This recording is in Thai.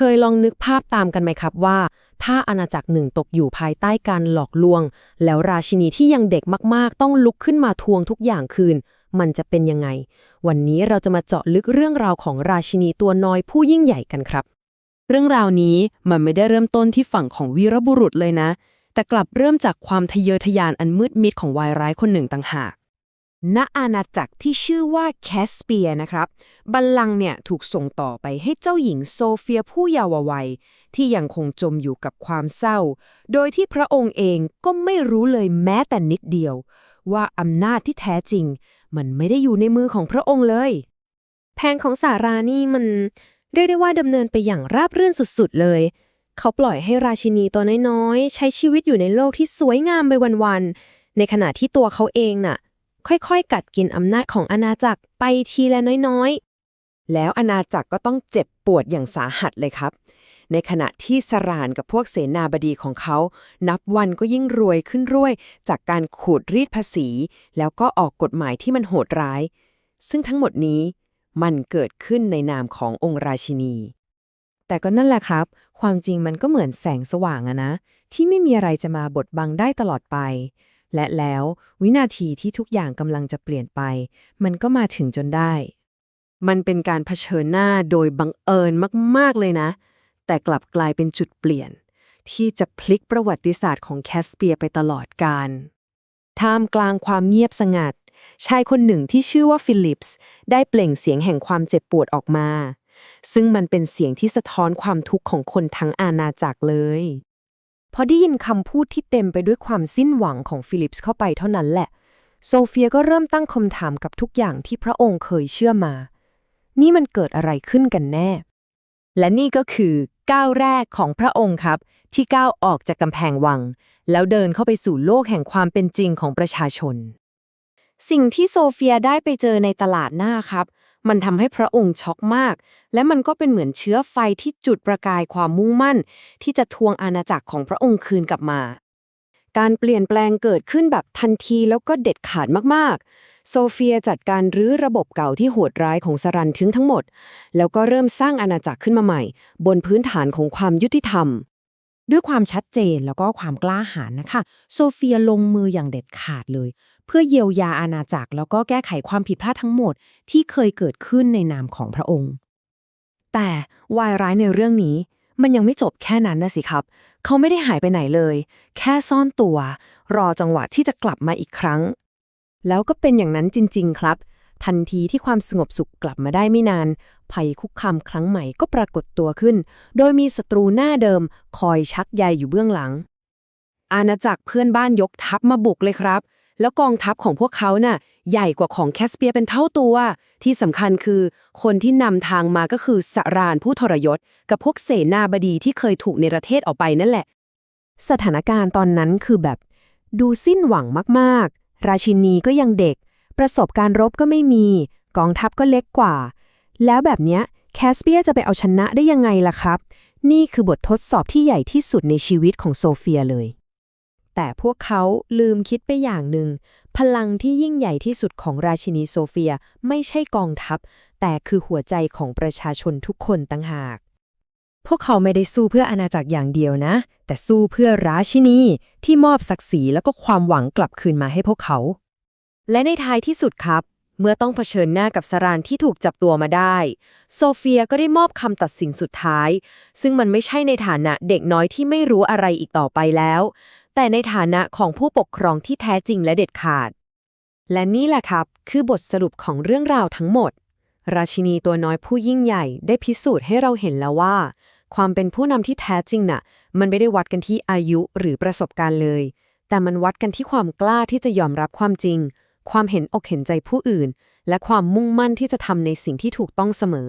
เคยลองนึกภาพตามกันไหมครับว่า ถ้าอาณาจักรหนึ่งตกอยู่ภายใต้การหลอกลวง แล้วราชินีที่ยังเด็กมากๆ ต้องลุกขึ้นมาทวงทุกอย่างคืน มันจะเป็นยังไง วันนี้เราจะมาเจาะลึกเรื่องราวของราชินีตัวน้อยผู้ยิ่งใหญ่กันครับ เรื่องราวนี้มันไม่ได้เริ่มต้นที่ฝั่งของวีรบุรุษเลยนะ แต่กลับเริ่มจากความทะเยอทะยานอันมืดมิดของวายร้ายคนหนึ่งต่างหาก ณอาณาจักรที่ชื่อว่าแคสเปียนะครับ บัลลังก์เนี่ยถูกส่งต่อไปให้เจ้าหญิงโซเฟียผู้เยาว์วัย ที่ยังคงจมอยู่กับความเศร้า โดยที่พระองค์เองก็ไม่รู้เลยแม้แต่นิดเดียว ว่าอำนาจที่แท้จริง มันไม่ได้อยู่ในมือของพระองค์เลย แผนของสารานี่มันเรียกได้ว่าดำเนินไปอย่างราบรื่นสุดๆเลย เขาปล่อยให้ราชินีตัวน้อยๆ ใช้ชีวิตอยู่ในโลกที่สวยงามไปวันๆในขณะที่ตัวเขาเองน่ะ ค่อยๆ กัดกินอำนาจของอาณาจักรไปทีละน้อยๆ แล้วอาณาจักรก็ต้องเจ็บปวดอย่างสาหัสเลยครับ ในขณะที่สรานกับพวกเสนาบดีของเขา นับวันก็ยิ่งรวยขึ้นรวย จากการขูดรีดภาษี แล้วก็ออกกฎหมายที่มันโหดร้าย ซึ่งทั้งหมดนี้มันเกิดขึ้นในนามขององค์ราชินี แต่ก็นั่นแหละครับ ความจริงมันก็เหมือนแสงสว่างอะนะ ที่ไม่มีอะไรจะมาบดบังได้ตลอดไป และแล้ววินาทีที่ทุกอย่างกำลังจะเปลี่ยนไป มันก็มาถึงจนได้ มันเป็นการเผชิญหน้าโดยบังเอิญมาก ๆ เลยนะ แต่กลับกลายเป็นจุดเปลี่ยน ที่จะพลิกประวัติศาสตร์ของแคสเปียไปตลอดกาลท่ามกลางความเงียบสงัด ชายคนหนึ่งที่ชื่อว่าฟิลิปส์ได้เปล่งเสียงแห่งความเจ็บปวดออกมา ซึ่งมันเป็นเสียงที่สะท้อนความทุกข์ของคนทั้งอาณาจักรเลย พอได้ยินคำพูดที่เต็มไปด้วยความสิ้นหวังของฟิลิปส์เข้าไปเท่านั้นแหละ โซเฟียก็เริ่มตั้งคำถามกับทุกอย่างที่พระองค์เคยเชื่อมา นี่มันเกิดอะไรขึ้นกันแน่ และนี่ก็คือก้าวแรกของพระองค์ครับ ที่ก้าวออกจากกำแพงวัง แล้วเดินเข้าไปสู่โลกแห่งความเป็นจริงของประชาชน สิ่งที่โซเฟียได้ไปเจอในตลาดหน้าครับ มันทำให้พระองค์ช็อกมาก และมันก็เป็นเหมือนเชื้อไฟที่จุดประกายความมุ่งมั่น ที่จะทวงอาณาจักรของพระองค์คืนกลับมา การเปลี่ยนแปลงเกิดขึ้นแบบทันทีแล้วก็เด็ดขาดมากๆ โซเฟียจัดการรื้อระบบเก่าที่โหดร้ายของสรันทิ้งทั้งหมด แล้วก็เริ่มสร้างอาณาจักรขึ้นมาใหม่ บนพื้นฐานของความยุติธรรม ด้วยความชัดเจนแล้วก็ความกล้าหาญนะคะ โซเฟียลงมืออย่างเด็ดขาดเลย เพื่อเยียวยาอาณาจักร แล้วก็แก้ไขความผิดพลาดทั้งหมดที่เคยเกิดขึ้นในนามของพระองค์ แต่วายร้ายในเรื่องนี้ มันยังไม่จบแค่นั้นนะสิครับ เขาไม่ได้หายไปไหนเลย แค่ซ่อนตัว รอจังหวะที่จะกลับมาอีกครั้ง แล้วก็เป็นอย่างนั้นจริง ๆ ครับ ทันทีที่ความสงบสุขกลับมาได้ไม่นาน ภัยคุกคามครั้งใหม่ก็ปรากฏตัวขึ้น โดยมีศัตรูหน้าเดิมคอยชักใยอยู่เบื้องหลัง อาณาจักรเพื่อนบ้านยกทัพมาบุกเลยครับ แล้วกองทัพของพวกเขาน่ะ ใหญ่กว่าของแคสเปียเป็นเท่าตัว ที่สำคัญคือคนที่นำทางมาก็คือสรานผู้ทรยศ กับพวกเสนาบดีที่เคยถูกเนประเทศออกไปนั่นแหละ สถานการณ์ตอนนั้นคือแบบ ดูสิ้นหวังมากๆ ราชินีก็ยังเด็ก ประสบการณ์รบก็ไม่มี กองทัพก็เล็กกว่า แล้วแบบเนี้ยแคสเปียจะไปเอาชนะได้ยังไงล่ะครับ นี่คือบททดสอบที่ใหญ่ที่สุดในชีวิตของโซเฟียเลย แต่พวกเขาลืมคิดไปอย่างหนึ่ง พลังที่ยิ่งใหญ่ที่สุดของราชินีโซเฟียไม่ใช่กองทัพ แต่คือหัวใจของประชาชนทุกคนต่างหาก พวกเขาไม่ได้สู้เพื่ออาณาจักรอย่างเดียวนะ แต่สู้เพื่อราชินีที่มอบศักดิ์ศรีแล้วก็ความหวังกลับคืนมาให้พวกเขา และในท้ายที่สุดครับ เมื่อต้องเผชิญหน้ากับสารานที่ถูกจับตัวมาได้ โซเฟียก็ได้มอบคำตัดสินสุดท้าย ซึ่งมันไม่ใช่ในฐานะเด็กน้อยที่ไม่รู้อะไรอีกต่อไปแล้ว แต่ในฐานะของผู้ปกครองที่แท้จริงและเด็ดขาด และนี่แหละครับ คือบทสรุปของเรื่องราวทั้งหมด ราชินีตัวน้อยผู้ยิ่งใหญ่ได้พิสูจน์ให้เราเห็นแล้วว่า ความเป็นผู้นำที่แท้จริงน่ะ มันไม่ได้วัดกันที่อายุหรือประสบการณ์เลย แต่มันวัดกันที่ความกล้าที่จะยอมรับความจริง ความเห็นอกเห็นใจผู้อื่น และความมุ่งมั่นที่จะทำในสิ่งที่ถูกต้องเสมอ